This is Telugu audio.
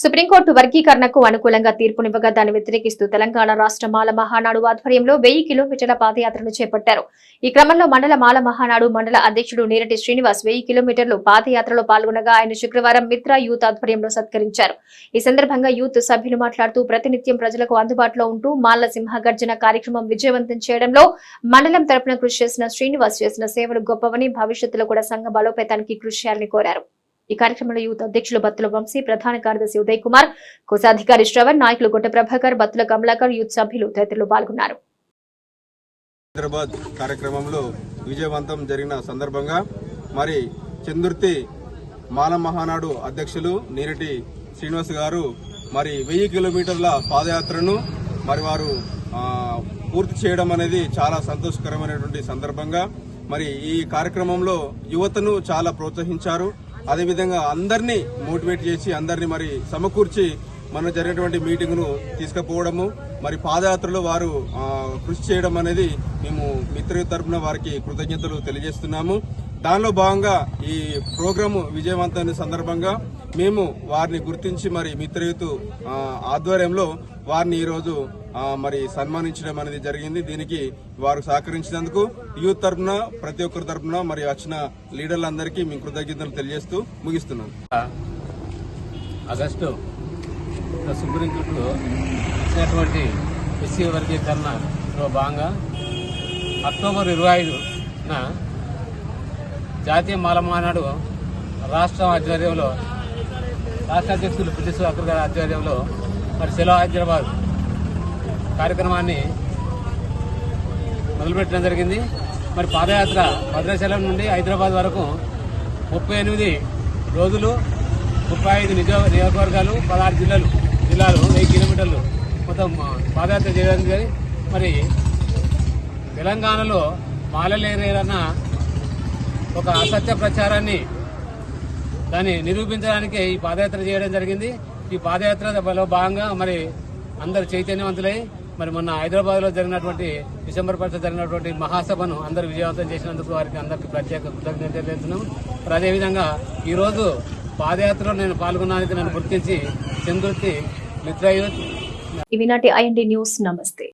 సుప్రీంకోర్టు వర్గీకరణకు అనుకూలంగా తీర్పునివ్వగా దాన్ని వ్యతిరేకిస్తూ తెలంగాణ రాష్ట్ర మాల మహానాడు ఆధ్వర్యంలో వెయ్యి కిలోమీటర్ల పాదయాత్రను చేపట్టారు. ఈ క్రమంలో మండల మాల మహానాడు మండల అధ్యక్షుడు నీరటి శ్రీనివాస్ వెయ్యి కిలోమీటర్లు పాదయాత్రలో పాల్గొనగా ఆయన శుక్రవారం మిత్ర యూత్ ఆధ్వర్యంలో సత్కరించారు. ఈ సందర్భంగా యూత్ సభ్యులు మాట్లాడుతూ ప్రతినిత్యం ప్రజలకు అందుబాటులో ఉంటూ మాల సింహగర్జన కార్యక్రమం విజయవంతం చేయడంలో మండలం తరపున కృషి చేసిన శ్రీనివాస్ చేసిన సేవలు గొప్పవని భవిష్యత్తులో కూడా సంఘ బలోపేతానికి కృషి చేయాలని కోరారు. ఈ కార్యక్రమంలో యూత్ అధ్యక్షులు బత్తుల వంశీ ప్రధాన కార్యదర్శి ఉదయ్ కుమార్ కోశాధికారి శ్రవణ్ నాయకులు గొట్ట ప్రభాకర్ బత్తుల కమలాకర్ యూత్ సభ్యులు తదితరులు పాల్గొన్నారు. హైదరాబాద్ కార్యక్రమంలో విజయవంతం జరిగిన సందర్భంగా మరి చందుర్తి మాల మహానాడు అధ్యక్షులు నీరటి శ్రీనివాస్ గారు మరి వెయ్యి కిలోమీటర్ల పాదయాత్రను మరి వారు పూర్తి చేయడం అనేది చాలా సంతోషకరమైనటువంటి సందర్భంగా మరి ఈ కార్యక్రమంలో యువతను చాలా ప్రోత్సహించారు. అదేవిధంగా అందరినీ మోటివేట్ చేసి అందరినీ మరి సమకూర్చి మన జరిగినటువంటి మీటింగ్ను తీసుకుపోవడము మరి పాదయాత్రలో వారు కృషి చేయడం అనేది మేము మిత్ర తరఫున వారికి కృతజ్ఞతలు తెలియజేస్తున్నాము. దానిలో భాగంగా ఈ ప్రోగ్రాము విజయవంతమైన సందర్భంగా మేము వారిని గుర్తించి మరి మిత్రయుతు ఆధ్వర్యంలో వారిని ఈరోజు మరి సన్మానించడం అనేది జరిగింది. దీనికి వారు సహకరించినందుకు యూత్ తరపున ప్రతి ఒక్కరి తరపున మరి వచ్చిన లీడర్లందరికీ మేము కృతజ్ఞతలు తెలియజేస్తూ ముగిస్తున్నాం. ఆగస్టు సుప్రీంకోర్టు ఇచ్చినటువంటి ఎస్సీ వర్గీకరణలో భాగంగా అక్టోబర్ ఇరవై ఐదున జాతీయ మాలమానాడు రాష్ట్ర ఆధ్వర్యంలో రాష్ట్ర అధ్యక్షులు బ్రిటిష్ అక్బర్ గారి ఆధ్వర్యంలో మరి సెలవు హైదరాబాద్ కార్యక్రమాన్ని మొదలుపెట్టడం జరిగింది. మరి పాదయాత్ర భద్రాచలం నుండి హైదరాబాద్ వరకు ముప్పై ఎనిమిది రోజులు ముప్పై ఐదు నిజ నియోజకవర్గాలు పదహారు జిల్లాలు జిల్లాలు వెయ్యి కిలోమీటర్లు మొత్తం పాదయాత్ర చేయడానికి మరి తెలంగాణలో మాలలేరన్న ఒక అసత్య ప్రచారాన్ని దాన్ని నిరూపించడానికి ఈ పాదయాత్ర చేయడం జరిగింది. ఈ పాదయాత్రలో భాగంగా మరి అందరు చైతన్యవంతులై మరి మొన్న హైదరాబాద్లో జరిగినటువంటి డిసెంబర్ పట్ల జరిగినటువంటి మహాసభను అందరు విజయవంతం చేసినందుకు వారికి అందరికీ ప్రత్యేక కృతజ్ఞత తెలియజేస్తున్నాం మరి అదేవిధంగా ఈరోజు పాదయాత్రలో నేను పాల్గొనడానికి నన్ను గుర్తించి చంద్రుతి మిత్రయూత్. ఇవి నాటి ఐఎన్డి న్యూస్. నమస్తే.